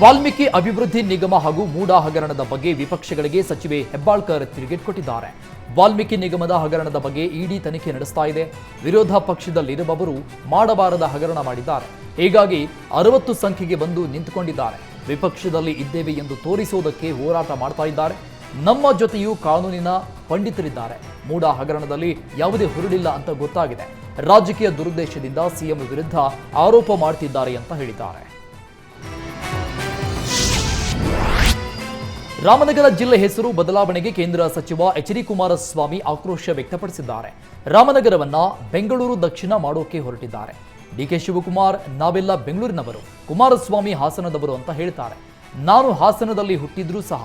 ವಾಲ್ಮೀಕಿ ಅಭಿವೃದ್ಧಿ ನಿಗಮ ಹಾಗೂ ಮೂಡಾ ಹಗರಣದ ಬಗ್ಗೆ ವಿಪಕ್ಷಗಳಿಗೆ ಸಚಿವೆ ಹೆಬ್ಬಾಳ್ಕರ್ ತಿರುಗೇಟ್ ಕೊಟ್ಟಿದ್ದಾರೆ. ವಾಲ್ಮೀಕಿ ನಿಗಮದ ಹಗರಣದ ಬಗ್ಗೆ ಇಡಿ ತನಿಖೆ ನಡೆಸ್ತಾ ಇದೆ. ವಿರೋಧ ಪಕ್ಷದಲ್ಲಿರುವವರು ಮಾಡಬಾರದ ಹಗರಣ ಮಾಡಿದ್ದಾರೆ. ಹೀಗಾಗಿ ಅರವತ್ತು ಸಂಖ್ಯೆಗೆ ಬಂದು ನಿಂತುಕೊಂಡಿದ್ದಾರೆ. ವಿಪಕ್ಷದಲ್ಲಿ ಇದ್ದೇವೆ ಎಂದು ತೋರಿಸುವುದಕ್ಕೆ ಹೋರಾಟ ಮಾಡ್ತಾ ಇದ್ದಾರೆ. ನಮ್ಮ ಜೊತೆಯೂ ಕಾನೂನಿನ ಪಂಡಿತರಿದ್ದಾರೆ. ಮೂಡಾ ಹಗರಣದಲ್ಲಿ ಯಾವುದೇ ಹುರುಳಿಲ್ಲ ಅಂತ ಗೊತ್ತಾಗಿದೆ. ರಾಜಕೀಯ ದುರುದ್ದೇಶದಿಂದ ಸಿಎಂ ವಿರುದ್ಧ ಆರೋಪ ಮಾಡ್ತಿದ್ದಾರೆ ಅಂತ ಹೇಳಿದ್ದಾರೆ. ರಾಮನಗರ ಜಿಲ್ಲೆ ಹೆಸರು ಬದಲಾವಣೆಗೆ ಕೇಂದ್ರ ಸಚಿವ ಎಚ್ ಡಿ ಕುಮಾರಸ್ವಾಮಿ ಆಕ್ರೋಶ ವ್ಯಕ್ತಪಡಿಸಿದ್ದಾರೆ. ರಾಮನಗರವನ್ನ ಬೆಂಗಳೂರು ದಕ್ಷಿಣ ಮಾಡೋಕೆ ಹೊರಟಿದ್ದಾರೆ. ಡಿಕೆ ಶಿವಕುಮಾರ್, ನಾವೆಲ್ಲ ಬೆಂಗಳೂರಿನವರು. ಕುಮಾರಸ್ವಾಮಿ ಹಾಸನದವರು ಅಂತ ಹೇಳ್ತಾರೆ. ನಾನು ಹಾಸನದಲ್ಲಿ ಹುಟ್ಟಿದ್ರೂ ಸಹ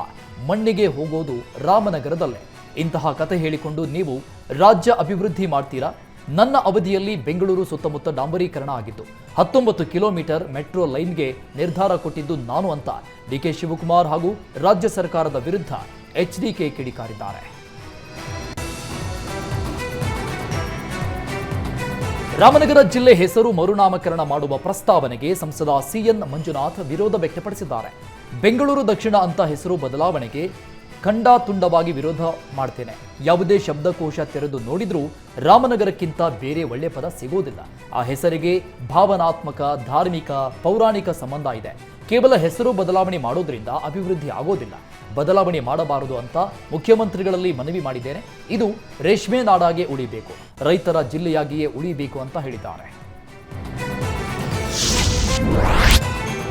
ಮಣ್ಣಿಗೆ ಹೋಗೋದು ರಾಮನಗರದಲ್ಲೇ. ಇಂತಹ ಕತೆ ಹೇಳಿಕೊಂಡು ನೀವು ರಾಜ್ಯ ಅಭಿವೃದ್ಧಿ ಮಾಡ್ತೀರಾ? ನನ್ನ ಅವಧಿಯಲ್ಲಿ ಬೆಂಗಳೂರು ಸುತ್ತಮುತ್ತ ಡಾಂಬರೀಕರಣ ಆಗಿತ್ತು. ಹತ್ತೊಂಬತ್ತು ಕಿಲೋಮೀಟರ್ ಮೆಟ್ರೋ ಲೈನ್ಗೆ ನಿರ್ಧಾರ ಕೊಟ್ಟಿದ್ದು ನಾನು ಅಂತ ಡಿಕೆ ಶಿವಕುಮಾರ್ ಹಾಗೂ ರಾಜ್ಯ ಸರ್ಕಾರದ ವಿರುದ್ಧ ಎಚ್ಡಿಕೆ ಕಿಡಿಕಾರಿದ್ದಾರೆ. ರಾಮನಗರ ಜಿಲ್ಲೆ ಹೆಸರು ಮರುನಾಮಕರಣ ಮಾಡುವ ಪ್ರಸ್ತಾವನೆಗೆ ಸಂಸದ ಸಿಎನ್ ಮಂಜುನಾಥ್ ವಿರೋಧ ವ್ಯಕ್ತಪಡಿಸಿದ್ದಾರೆ. ಬೆಂಗಳೂರು ದಕ್ಷಿಣ ಅಂತ ಹೆಸರು ಬದಲಾವಣೆಗೆ ಖಂಡಾತುಂಡವಾಗಿ ವಿರೋಧ ಮಾಡ್ತೇನೆ. ಯಾವುದೇ ಶಬ್ದಕೋಶ ತೆರೆದು ನೋಡಿದ್ರೂ ರಾಮನಗರಕ್ಕಿಂತ ಬೇರೆ ಒಳ್ಳೆ ಪದ ಸಿಗೋದಿಲ್ಲ. ಆ ಹೆಸರಿಗೆ ಭಾವನಾತ್ಮಕ, ಧಾರ್ಮಿಕ, ಪೌರಾಣಿಕ ಸಂಬಂಧ ಇದೆ. ಕೇವಲ ಹೆಸರು ಬದಲಾವಣೆ ಮಾಡೋದ್ರಿಂದ ಅಭಿವೃದ್ಧಿ ಆಗೋದಿಲ್ಲ. ಬದಲಾವಣೆ ಮಾಡಬಾರದು ಅಂತ ಮುಖ್ಯಮಂತ್ರಿಗಳಲ್ಲಿ ಮನವಿ ಮಾಡಿದ್ದೇನೆ. ಇದು ರೇಷ್ಮೆ ನಾಡಾಗೆ ಉಳಿಬೇಕು. ರೈತರ ಜಿಲ್ಲೆಯಾಗಿಯೇ ಉಳಿಬೇಕು ಅಂತ ಹೇಳಿದ್ದಾರೆ.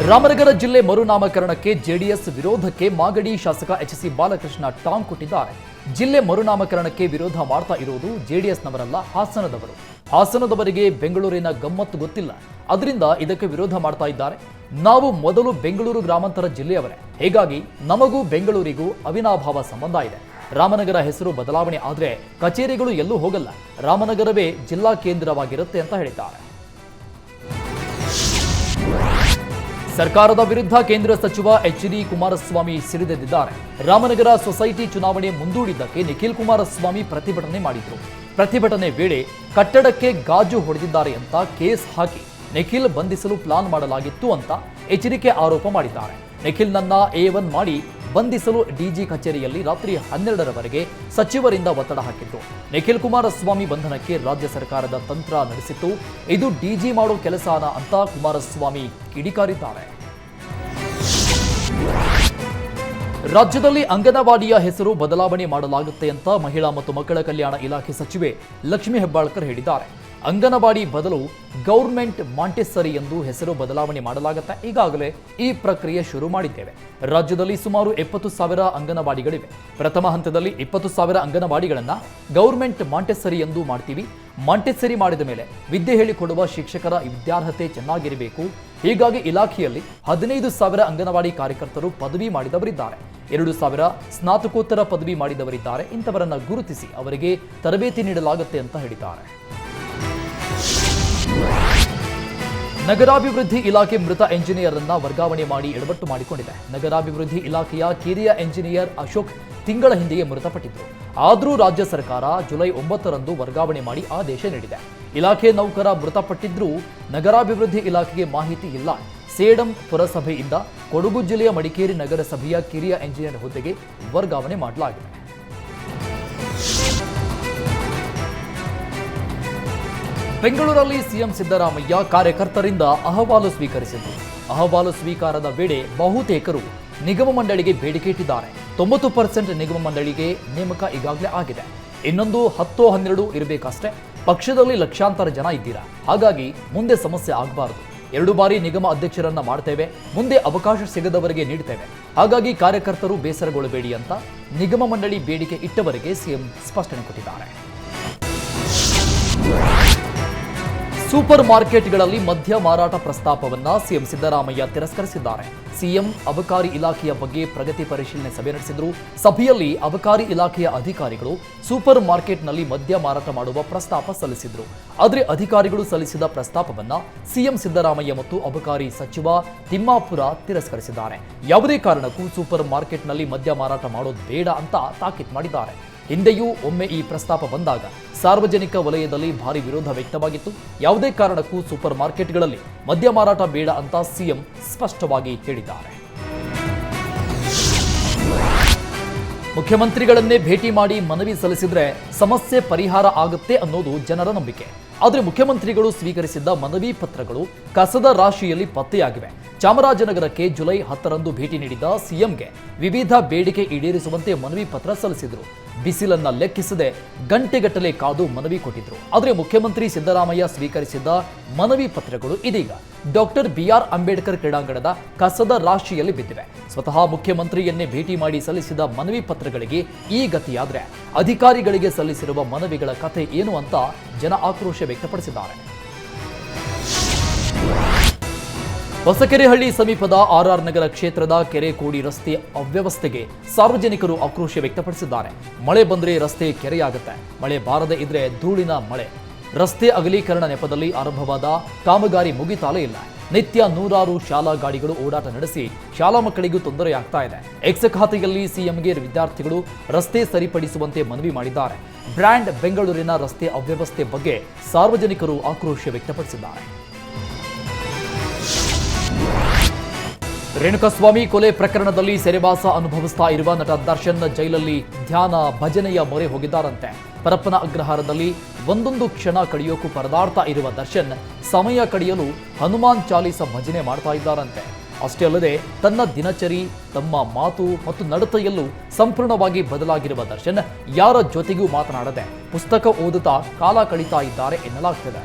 ರಾಮನಗರ ಜಿಲ್ಲೆ ಮರುನಾಮಕರಣಕ್ಕೆ ಜೆಡಿಎಸ್ ವಿರೋಧಕ್ಕೆ ಮಾಗಡಿ ಶಾಸಕ ಎಚ್ ಸಿ ಬಾಲಕೃಷ್ಣ ಟಾಂಗ್ ಕೊಟ್ಟಿದ್ದಾರೆ. ಜಿಲ್ಲೆ ಮರುನಾಮಕರಣಕ್ಕೆ ವಿರೋಧ ಮಾಡ್ತಾ ಇರುವುದು ಜೆಡಿಎಸ್ನವರಲ್ಲ, ಹಾಸನದವರು. ಹಾಸನದವರಿಗೆ ಬೆಂಗಳೂರಿನ ಗಮ್ಮತ್ತು ಗೊತ್ತಿಲ್ಲ. ಅದರಿಂದ ಇದಕ್ಕೆ ವಿರೋಧ ಮಾಡ್ತಾ ಇದ್ದಾರೆ. ನಾವು ಮೊದಲು ಬೆಂಗಳೂರು ಗ್ರಾಮಾಂತರ ಜಿಲ್ಲೆಯವರೇ. ಹೀಗಾಗಿ ನಮಗೂ ಬೆಂಗಳೂರಿಗೂ ಅವಿನಾಭಾವ ಸಂಬಂಧ ಇದೆ. ರಾಮನಗರ ಹೆಸರು ಬದಲಾವಣೆ ಆದರೆ ಕಚೇರಿಗಳು ಎಲ್ಲೂ ಹೋಗಲ್ಲ. ರಾಮನಗರವೇ ಜಿಲ್ಲಾ ಕೇಂದ್ರವಾಗಿರುತ್ತೆ ಅಂತ ಹೇಳಿದ್ದಾರೆ. ಸರ್ಕಾರದ ವಿರುದ್ಧ ಕೇಂದ್ರ ಸಚಿವ ಎಚ್ ಡಿ ಕುಮಾರಸ್ವಾಮಿ ಸಿಡಿದೆದ್ದಿದ್ದಾರೆ. ರಾಮನಗರ ಸೊಸೈಟಿ ಚುನಾವಣೆ ಮುಂದೂಡಿದ್ದಕ್ಕೆ ನಿಖಿಲ್ ಕುಮಾರಸ್ವಾಮಿ ಪ್ರತಿಭಟನೆ ಮಾಡಿದ್ರು. ಪ್ರತಿಭಟನೆ ವೇಳೆ ಕಟ್ಟಡಕ್ಕೆ ಗಾಜು ಹೊಡೆದಿದ್ದಾರೆ ಅಂತ ಕೇಸ್ ಹಾಕಿ ನಿಖಿಲ್ ಬಂಧಿಸಲು ಪ್ಲಾನ್ ಮಾಡಲಾಗಿತ್ತು ಅಂತ ಎಚ್ಚರಿಕೆ ಆರೋಪ ಮಾಡಿದ್ದಾರೆ. ನಿಖಿಲ್ನನ್ನ ಎ ಒನ್ ಮಾಡಿ ಬಂಧಿಸಲು ಡಿಜಿ ಕಚೇರಿಯಲ್ಲಿ ರಾತ್ರಿ ಹನ್ನೆರಡರವರೆಗೆ ಸಚಿವರಿಂದ ಒತ್ತಡ ಹಾಕಿದ್ದು ನಿಖಿಲ್ ಕುಮಾರಸ್ವಾಮಿ ಬಂಧನಕ್ಕೆ ರಾಜ್ಯ ಸರ್ಕಾರದ ತಂತ್ರ ನಡೆಸಿತ್ತು. ಇದು ಡಿಜಿ ಮಾಡೋ ಕೆಲಸನ ಅಂತ ಕುಮಾರಸ್ವಾಮಿ ಕಿಡಿಕಾರಿದ್ದಾರೆ. ರಾಜ್ಯದಲ್ಲಿ ಅಂಗನವಾಡಿಯ ಹೆಸರು ಬದಲಾವಣೆ ಮಾಡಲಾಗುತ್ತೆ ಅಂತ ಮಹಿಳಾ ಮತ್ತು ಮಕ್ಕಳ ಕಲ್ಯಾಣ ಇಲಾಖೆ ಸಚಿವೆ ಲಕ್ಷ್ಮೀ ಹೆಬ್ಬಾಳ್ಕರ್ ಹೇಳಿದ್ದಾರೆ. ಅಂಗನವಾಡಿ ಬದಲು ಗೌರ್ಮೆಂಟ್ ಮಾಂಟೆಸರಿ ಎಂದು ಹೆಸರು ಬದಲಾವಣೆ ಮಾಡಲಾಗುತ್ತೆ ಈಗಾಗಲೇ ಈ ಪ್ರಕ್ರಿಯೆ ಶುರು ಮಾಡಿದ್ದೇವೆ. ರಾಜ್ಯದಲ್ಲಿ ಸುಮಾರು ಎಪ್ಪತ್ತು ಸಾವಿರ ಅಂಗನವಾಡಿಗಳಿವೆ. ಪ್ರಥಮ ಹಂತದಲ್ಲಿ ಇಪ್ಪತ್ತು ಸಾವಿರ ಅಂಗನವಾಡಿಗಳನ್ನ ಗೌರ್ಮೆಂಟ್ ಮಾಂಟೆಸರಿ ಎಂದು ಮಾಡ್ತೀವಿ. ಮಾಂಟೆಸರಿ ಮಾಡಿದ ಮೇಲೆ ವಿದ್ಯೆ ಹೇಳಿಕೊಡುವ ಶಿಕ್ಷಕರ ವಿದ್ಯಾರ್ಹತೆ ಚೆನ್ನಾಗಿರಬೇಕು. ಹೀಗಾಗಿ ಇಲಾಖೆಯಲ್ಲಿ ಹದಿನೈದು ಸಾವಿರ ಅಂಗನವಾಡಿ ಕಾರ್ಯಕರ್ತರು ಪದವಿ ಮಾಡಿದವರಿದ್ದಾರೆ. ಎರಡು ಸಾವಿರ ಸ್ನಾತಕೋತ್ತರ ಪದವಿ ಮಾಡಿದವರಿದ್ದಾರೆ. ಇಂಥವರನ್ನು ಗುರುತಿಸಿ ಅವರಿಗೆ ತರಬೇತಿ ನೀಡಲಾಗುತ್ತೆ ಅಂತ ಹೇಳಿದ್ದಾರೆ. ನಗರಾಭಿವೃದ್ಧಿ ಇಲಾಖೆ ಮೃತ ಎಂಜಿನಿಯರ್ ಅನ್ನ ವರ್ಗಾವಣೆ ಮಾಡಿ ಎಡವಟ್ಟು ಮಾಡಿಕೊಂಡಿದೆ. ನಗರಾಭಿವೃದ್ಧಿ ಇಲಾಖೆಯ ಕಿರಿಯ ಎಂಜಿನಿಯರ್ ಅಶೋಕ್ ತಿಂಗಳ ಹಿಂದೆಯೇ ಮೃತಪಟ್ಟಿದ್ದರು ಆದರೂ ರಾಜ್ಯ ಸರ್ಕಾರ ಜುಲೈ ಒಂಬತ್ತರಂದು ವರ್ಗಾವಣೆ ಮಾಡಿ ಆದೇಶ ನೀಡಿದೆ. ಇಲಾಖೆ ನೌಕರ ಮೃತಪಟ್ಟಿದ್ರೂ ನಗರಾಭಿವೃದ್ಧಿ ಇಲಾಖೆಗೆ ಮಾಹಿತಿ ಇಲ್ಲ. ಸೇಡಂ ಪುರಸಭೆಯಿಂದ ಕೊಡಗು ಜಿಲ್ಲೆಯ ಮಡಿಕೇರಿ ನಗರಸಭೆಯ ಕಿರಿಯ ಎಂಜಿನಿಯರ್ ಹುದ್ದೆಗೆ ವರ್ಗಾವಣೆ ಮಾಡಲಾಗಿದೆ. ಬೆಂಗಳೂರಲ್ಲಿ ಸಿಎಂ ಸಿದ್ದರಾಮಯ್ಯ ಕಾರ್ಯಕರ್ತರಿಂದ ಅಹವಾಲು ಸ್ವೀಕರಿಸಿದರು ಅಹವಾಲು ಸ್ವೀಕಾರದ ವೇಳೆ ಬಹುತೇಕರು ನಿಗಮ ಮಂಡಳಿಗೆ ಬೇಡಿಕೆ ಇಟ್ಟಿದ್ದಾರೆ. ತೊಂಬತ್ತು ಪರ್ಸೆಂಟ್ ನಿಗಮ ಮಂಡಳಿಗೆ ನೇಮಕ ಈಗಾಗಲೇ ಆಗಿದೆ. ಇನ್ನೊಂದು ಹತ್ತು ಹನ್ನೆರಡು ಇರಬೇಕಷ್ಟೇ. ಪಕ್ಷದಲ್ಲಿ ಲಕ್ಷಾಂತರ ಜನ ಇದ್ದೀರಾ? ಹಾಗಾಗಿ ಮುಂದೆ ಸಮಸ್ಯೆ ಆಗಬಾರದು. ಎರಡು ಬಾರಿ ನಿಗಮ ಅಧ್ಯಕ್ಷರನ್ನ ಮಾಡ್ತೇವೆ. ಮುಂದೆ ಅವಕಾಶ ಸಿಗದವರಿಗೆ ನೀಡ್ತೇವೆ. ಹಾಗಾಗಿ ಕಾರ್ಯಕರ್ತರು ಬೇಸರಗೊಳ್ಳಬೇಡಿ ಅಂತ ನಿಗಮ ಮಂಡಳಿ ಬೇಡಿಕೆ ಇಟ್ಟವರಿಗೆ ಸಿಎಂ ಸ್ಪಷ್ಟನೆ ಕೊಟ್ಟಿದ್ದಾರೆ. ಸೂಪರ್ ಮಾರ್ಕೆಟ್ಗಳಲ್ಲಿ ಮದ್ಯ ಮಾರಾಟ ಪ್ರಸ್ತಾಪವನ್ನ ಸಿಎಂ ಸಿದ್ದರಾಮಯ್ಯ ತಿರಸ್ಕರಿಸಿದ್ದಾರೆ. ಸಿಎಂ ಅಬಕಾರಿ ಇಲಾಖೆಯ ಬಗ್ಗೆ ಪ್ರಗತಿ ಪರಿಶೀಲನೆ ಸಭೆ ನಡೆಸಿದ್ರು. ಸಭೆಯಲ್ಲಿ ಅಬಕಾರಿ ಇಲಾಖೆಯ ಅಧಿಕಾರಿಗಳು ಸೂಪರ್ ಮಾರ್ಕೆಟ್ನಲ್ಲಿ ಮದ್ಯ ಮಾರಾಟ ಮಾಡುವ ಪ್ರಸ್ತಾಪ ಸಲ್ಲಿಸಿದ್ರು. ಆದರೆ ಅಧಿಕಾರಿಗಳು ಸಲ್ಲಿಸಿದ ಪ್ರಸ್ತಾಪವನ್ನ ಸಿಎಂ ಸಿದ್ದರಾಮಯ್ಯ ಮತ್ತು ಅಬಕಾರಿ ಸಚಿವ ತಿಮ್ಮಾಪುರ ತಿರಸ್ಕರಿಸಿದ್ದಾರೆ. ಯಾವುದೇ ಕಾರಣಕ್ಕೂ ಸೂಪರ್ ಮಾರ್ಕೆಟ್ನಲ್ಲಿ ಮದ್ಯ ಮಾರಾಟ ಮಾಡೋದು ಬೇಡ ಅಂತ ತಾಕೀತ್ ಮಾಡಿದ್ದಾರೆ. ಹಿಂದೆಯೂ ಒಮ್ಮೆ ಈ ಪ್ರಸ್ತಾಪ ಬಂದಾಗ ಸಾರ್ವಜನಿಕ ವಲಯದಲ್ಲಿ ಭಾರಿ ವಿರೋಧ ವ್ಯಕ್ತವಾಗಿತ್ತು. ಯಾವುದೇ ಕಾರಣಕ್ಕೂ ಸೂಪರ್ ಮಾರ್ಕೆಟ್ಗಳಲ್ಲಿ ಮದ್ಯ ಮಾರಾಟ ಬೇಡ ಅಂತ ಸಿಎಂ ಸ್ಪಷ್ಟವಾಗಿ ಹೇಳಿದ್ದಾರೆ. ಮುಖ್ಯಮಂತ್ರಿಗಳನ್ನೇ ಭೇಟಿ ಮಾಡಿ ಮನವಿ ಸಲ್ಲಿಸಿದ್ರೆ ಸಮಸ್ಯೆ ಪರಿಹಾರ ಆಗುತ್ತೆ ಅನ್ನೋದು ಜನರ ನಂಬಿಕೆ. ಆದರೆ ಮುಖ್ಯಮಂತ್ರಿಗಳು ಸ್ವೀಕರಿಸಿದ್ದ ಮನವಿ ಪತ್ರಗಳು ಕಸದ ರಾಶಿಯಲ್ಲಿ ಪತ್ತೆಯಾಗಿವೆ. ಚಾಮರಾಜನಗರಕ್ಕೆ ಜುಲೈ ಹತ್ತರಂದು ಭೇಟಿ ನೀಡಿದ ಸಿಎಂಗೆ ವಿವಿಧ ಬೇಡಿಕೆ ಈಡೇರಿಸುವಂತೆ ಮನವಿ ಪತ್ರ ಸಲ್ಲಿಸಿದ್ರು. ಬಿಸಿಲನ್ನ ಲೆಕ್ಕಿಸದೆ ಗಂಟೆಗಟ್ಟಲೆ ಕಾದು ಮನವಿ ಕೊಟ್ಟಿದ್ರು. ಆದರೆ ಮುಖ್ಯಮಂತ್ರಿ ಸಿದ್ದರಾಮಯ್ಯ ಸ್ವೀಕರಿಸಿದ್ದ ಮನವಿ ಪತ್ರಗಳು ಇದೀಗ. ಡಾಕ್ಟರ್ ಬಿಆರ್ ಅಂಬೇಡ್ಕರ್ ಕ್ರೀಡಾಂಗಣದ ಕಸದ ರಾಶಿಯಲ್ಲಿ ಬಿದ್ದಿವೆ. ಸ್ವತಃ ಮುಖ್ಯಮಂತ್ರಿಯನ್ನೇ ಭೇಟಿ ಮಾಡಿ ಸಲ್ಲಿಸಿದ ಮನವಿ ಪತ್ರಗಳಿಗೆ ಈ ಗತಿಯಾದ್ರೆ. ಅಧಿಕಾರಿಗಳಿಗೆ ಸಲ್ಲಿಸಿರುವ ಮನವಿಗಳ ಕಥೆ ಏನು ಅಂತ ಜನ ಆಕ್ರೋಶ ವ್ಯಕ್ತಪಡಿಸಿದ್ದಾರೆ. ಹೊಸಕೆರೆಹಳ್ಳಿ ಸಮೀಪದ ಆರ್ಆರ್ ನಗರ ಕ್ಷೇತ್ರದ ಕೆರೆ ಕೋಡಿ ರಸ್ತೆ ಅವ್ಯವಸ್ಥೆಗೆ ಸಾರ್ವಜನಿಕರು ಆಕ್ರೋಶ ವ್ಯಕ್ತಪಡಿಸಿದ್ದಾರೆ. ಮಳೆ ಬಂದರೆ ರಸ್ತೆ ಕೆರೆಯಾಗುತ್ತೆ. ಮಳೆ ಬಾರದೇ ಇದ್ರೆ ಧೂಳಿನ ಮಳೆ. ರಸ್ತೆ ಅಗಲೀಕರಣ ನೆಪದಲ್ಲಿ ಆರಂಭವಾದ ಕಾಮಗಾರಿ ಮುಗಿತಾಲೇ ಇಲ್ಲ. ನಿತ್ಯ ನೂರಾರು ಶಾಲಾ ಗಾಡಿಗಳು ಓಡಾಟ ನಡೆಸಿ ಶಾಲಾ ಮಕ್ಕಳಿಗೂ ತೊಂದರೆಯಾಗ್ತಾ ಇದೆ. ಎಕ್ಸ್ ಖಾತೆಯಲ್ಲಿ ಸಿಎಂಗೆ ವಿದ್ಯಾರ್ಥಿಗಳು ರಸ್ತೆ ಸರಿಪಡಿಸುವಂತೆ ಮನವಿ ಮಾಡಿದ್ದಾರೆ. ಬ್ರ್ಯಾಂಡ್ ಬೆಂಗಳೂರಿನ ರಸ್ತೆ ಅವ್ಯವಸ್ಥೆ ಬಗ್ಗೆ ಸಾರ್ವಜನಿಕರು ಆಕ್ರೋಶ ವ್ಯಕ್ತಪಡಿಸಿದ್ದಾರೆ. ರೇಣುಕಸ್ವಾಮಿ ಕೊಲೆ ಪ್ರಕರಣದಲ್ಲಿ ಸೆರೆವಾಸ ಅನುಭವಿಸ್ತಾ ಇರುವ ನಟ ದರ್ಶನ್ ಜೈಲಲ್ಲಿ ಧ್ಯಾನ ಭಜನೆಯ ಮೊರೆ ಹೋಗಿದ್ದಾರಂತೆ. ಪರಪ್ಪನ ಅಗ್ರಹಾರದಲ್ಲಿ ಒಂದೊಂದು ಕ್ಷಣ ಕಡಿಯೋಕು ಪರದಾಡ್ತಾ ಇರುವ ದರ್ಶನ್ ಸಮಯ ಕಡಿಯಲು ಹನುಮಾನ್ ಚಾಲೀಸ ಭಜನೆ ಮಾಡ್ತಾ ಇದ್ದಾರಂತೆ. ಅಷ್ಟೇ ಅಲ್ಲದೆ ತನ್ನ ದಿನಚರಿ, ತಮ್ಮ ಮಾತು ಮತ್ತು ನಡತೆಯಲ್ಲೂ ಸಂಪೂರ್ಣವಾಗಿ ಬದಲಾಗಿರುವ ದರ್ಶನ್ ಯಾರ ಜೊತೆಗೂ ಮಾತನಾಡದೆ ಪುಸ್ತಕ ಓದುತ್ತಾ ಕಾಲ ಕಳೀತಾ ಇದ್ದಾರೆ ಎನ್ನಲಾಗ್ತಿದೆ.